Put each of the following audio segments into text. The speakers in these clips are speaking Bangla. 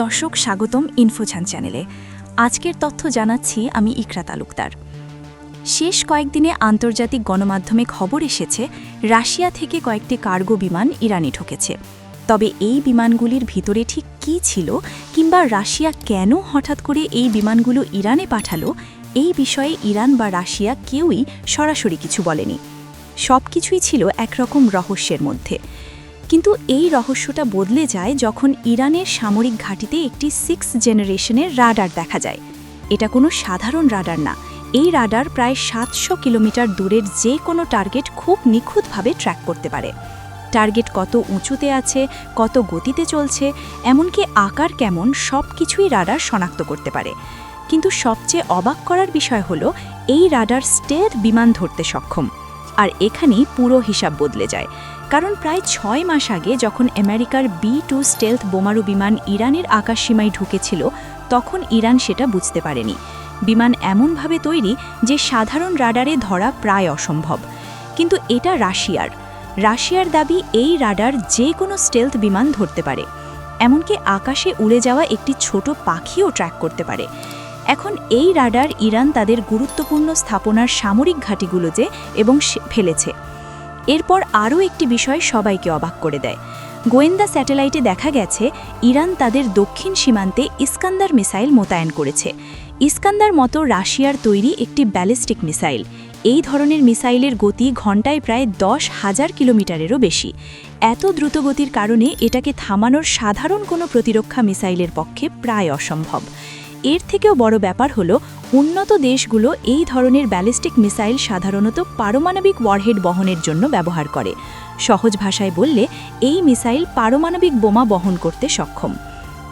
দর্শক, স্বাগতম ইনফোছান চ্যানেলে আজকের তথ্য জানাচ্ছি আমি ইকরা তালুকদার শেষ কয়েকদিনে আন্তর্জাতিক গণমাধ্যমে খবর এসেছে, রাশিয়া থেকে কয়েকটি কার্গো বিমান ইরানে ঢুকেছে। তবে এই বিমানগুলির ভিতরে ঠিক কী ছিল কিংবা রাশিয়া কেন হঠাৎ করে এই বিমানগুলো ইরানে পাঠালো, এই বিষয়ে ইরান বা রাশিয়া কেউই সরাসরি কিছু বলেনি। সব কিছুই ছিল একরকম রহস্যের মধ্যে। কিন্তু এই রহস্যটা বদলে যায় যখন ইরানের সামরিক ঘাঁটিতে একটি সিক্স জেনারেশনের রাডার দেখা যায়। এটা কোনো সাধারণ রাডার না। এই রাডার প্রায় সাতশো কিলোমিটার দূরের যে কোনো টার্গেট খুব নিখুঁতভাবে ট্র্যাক করতে পারে। টার্গেট কত উঁচুতে আছে, কত গতিতে চলছে, এমনকি আকার কেমন সব কিছুই রাডার শনাক্ত করতে পারে। কিন্তু সবচেয়ে অবাক করার বিষয় হলো, এই রাডার স্টেথ বিমান ধরতে সক্ষম। আর এখানেই পুরো হিসাব বদলে যায়। কারণ প্রায় ছয় মাস আগে যখন আমেরিকার বি টু স্টেলথ বোমারু বিমান ইরানের আকাশসীমায় ঢুকেছিল, তখন ইরান সেটা বুঝতে পারেনি। বিমান এমনভাবে তৈরি যে সাধারণ রাডারে ধরা প্রায় অসম্ভব। কিন্তু এটা রাশিয়ার। রাশিয়ার দাবি এই রাডার যে কোনো স্টেলথ বিমান ধরতে পারে। এমনকি আকাশে উড়ে যাওয়া একটি ছোট পাখিও ট্র্যাক করতে পারে। এখন এই রাডার ইরান তাদের গুরুত্বপূর্ণ স্থাপনার সামরিক ঘাঁটিগুলোতে এবং ফেলেছে। এরপর আরও একটি বিষয় সবাইকে অবাক করে দেয়। গোয়েন্দা স্যাটেলাইটে দেখা গেছে, ইরান তাদের দক্ষিণ সীমান্তে ইস্কান্দার মিসাইল মোতায়েন করেছে। ইস্কান্দার মতো রাশিয়ার তৈরি একটি ব্যালিস্টিক মিসাইল। এই ধরনের মিসাইলের গতি ঘন্টায় প্রায় দশ হাজার কিলোমিটারেরও বেশি। এত দ্রুত গতির কারণে এটাকে থামানোর সাধারণ কোনো প্রতিরক্ষা মিসাইলের পক্ষে প্রায় অসম্ভব। এর থেকেও বড় ব্যাপার হলো উন্নত দেশগুলো এই ধরনের ব্যালিস্টিক মিসাইল সাধারণত পারমাণবিক ওয়ারহেড বহনের জন্য ব্যবহার করে। সহজ ভাষায় বললে, এই মিসাইল পারমাণবিক বোমা বহন করতে সক্ষম।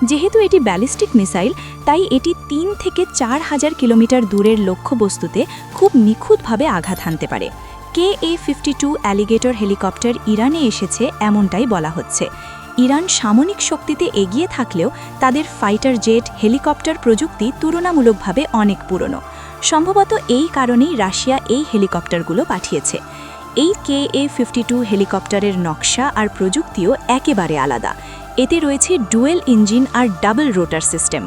যেহেতু এটি ব্যালিস্টিক মিসাইল, তাই এটি তিন থেকে চার হাজার কিলোমিটার দূরের লক্ষ্যবস্তুতে খুব নিখুঁতভাবে আঘাত হানতে পারে। K A fifty two alligator helicopter ইরানে এসেছে, এমনটাই বলা হচ্ছে। ইরান সামরিক শক্তিতে এগিয়ে থাকলেও তাদের ফাইটার জেট, হেলিকপ্টার প্রযুক্তি তুলনামূলকভাবে অনেক পুরনো। সম্ভবত এই কারণেই রাশিয়া এই হেলিকপ্টারগুলো পাঠিয়েছে। এই কে এ ফিফটি টু হেলিকপ্টারের নকশা আর প্রযুক্তিও একেবারে আলাদা। এতে রয়েছে ডুয়েল ইঞ্জিন আর ডাবল রোটার সিস্টেম।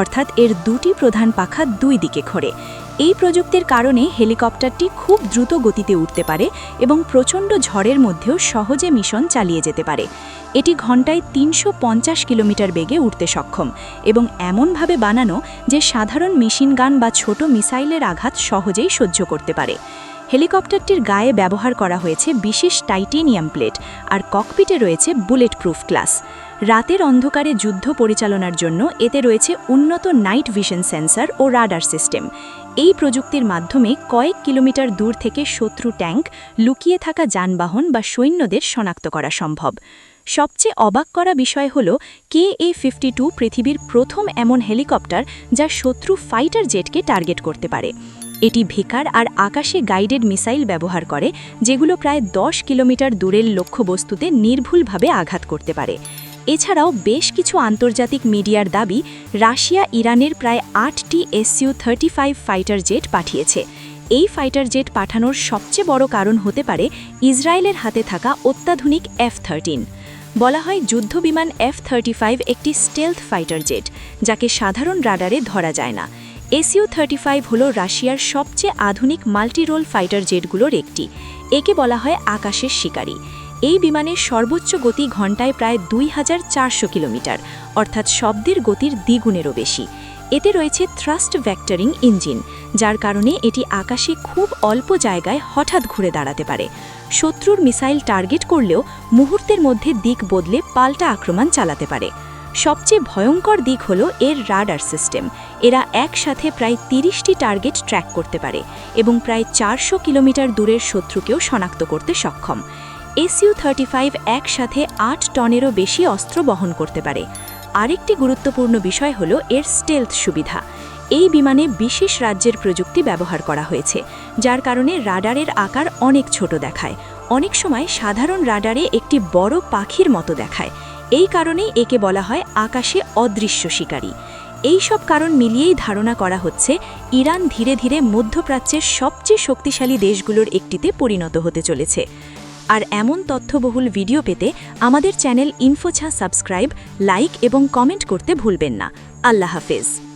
অর্থাৎ এর দুটি প্রধান পাখা দুই দিকে ঘোরে। এই প্রযুক্তির কারণে হেলিকপ্টারটি খুব দ্রুত গতিতে উঠতে পারে এবং প্রচণ্ড ঝড়ের মধ্যেও সহজে মিশন চালিয়ে যেতে পারে। এটি ঘন্টায় তিনশো পঞ্চাশ কিলোমিটার বেগে উঠতে সক্ষম এবং এমনভাবে বানানো যে সাধারণ মেশিন গান বা ছোট মিসাইলের আঘাত সহজেই সহ্য করতে পারে। হেলিকপ্টারটির গায়ে ব্যবহার করা হয়েছে বিশেষ টাইটেনিয়াম প্লেট আর ককপিটে রয়েছে বুলেট প্রুফ গ্লাস। রাতের অন্ধকারে যুদ্ধ পরিচালনার জন্য এতে রয়েছে উন্নত নাইট ভিশন সেন্সর ও রাডার সিস্টেম। এই প্রযুক্তির মাধ্যমে কয়েক কিলোমিটার দূর থেকে শত্রু ট্যাঙ্ক, লুকিয়ে থাকা যানবাহন বা সৈন্যদের শনাক্ত করা সম্ভব। সবচেয়ে অবাক করা বিষয় হল কে এ ফিফটি পৃথিবীর প্রথম এমন হেলিকপ্টার যা শত্রু ফাইটার জেটকে টার্গেট করতে পারে। এটি ভিকার আর আকাশে গাইডেড মিসাইল ব্যবহার করে, যেগুলো প্রায় দশ কিলোমিটার দূরের লক্ষ্যবস্তুতে নির্ভুলভাবে আঘাত করতে পারে। এছাড়াও বেশ কিছু আন্তর্জাতিক মিডিয়ার দাবি, রাশিয়া ইরানের প্রায় আটটি SU thirty five fighter jet পাঠিয়েছে। এই ফাইটার জেট পাঠানোর সবচেয়ে বড় কারণ হতে পারে ইসরায়েলের হাতে থাকা অত্যাধুনিক এফ থার্টিন। বলা হয় যুদ্ধবিমান এফ থার্টি ফাইভ একটি স্টেলথ ফাইটার জেট, যাকে সাধারণ রাডারে ধরা যায় না। এসইউ থার্টি ফাইভ হল রাশিয়ার সবচেয়ে আধুনিক মাল্টিরোল ফাইটার জেটগুলোর একটি। একে বলা হয় আকাশের শিকারী। এই বিমানের সর্বোচ্চ গতি ঘন্টায় প্রায় দুই হাজার চারশো কিলোমিটার, অর্থাৎ শব্দের গতির দ্বিগুণেরও বেশি। এতে রয়েছে থ্রাস্ট ভ্যাক্টরিং ইঞ্জিন যার কারণে এটি আকাশে খুব অল্প জায়গায় হঠাৎ ঘুরে দাঁড়াতে পারে। শত্রুর মিসাইল টার্গেট করলেও মুহূর্তের মধ্যে দিক বদলে পাল্টা আক্রমণ চালাতে পারে। সবচেয়ে ভয়ঙ্কর দিক হল এর রাডার সিস্টেম। এরা একসাথে প্রায় তিরিশটি টার্গেট ট্র্যাক করতে পারে এবং প্রায় চারশো কিলোমিটার দূরের শত্রুকেও শনাক্ত করতে সক্ষম। এসইউ থার্টি ফাইভ একসাথে আট টনেরও বেশি অস্ত্র বহন করতে পারে। আরেকটি গুরুত্বপূর্ণ বিষয় হল এর স্টেলথ সুবিধা। এই বিমানে বিশেষ রাজ্যের প্রযুক্তি ব্যবহার করা হয়েছে, যার কারণে রাডারের আকার অনেক ছোট দেখায়। অনেক সময় সাধারণ রাডারে একটি বড় পাখির মতো দেখায়। এই কারণেই একে বলা হয় আকাশে অদৃশ্য শিকারী। এই সব কারণ মিলিয়েই ধারণা করা হচ্ছে, ইরান ধীরে ধীরে মধ্যপ্রাচ্যের সবচেয়ে শক্তিশালী দেশগুলোর একটিতে পরিণত হতে চলেছে। আর এমন তথ্যবহুল ভিডিও পেতে আমাদের চ্যানেল ইনফোছা সাবস্ক্রাইব, লাইক এবং কমেন্ট করতে ভুলবেন না। আল্লাহ হাফেজ।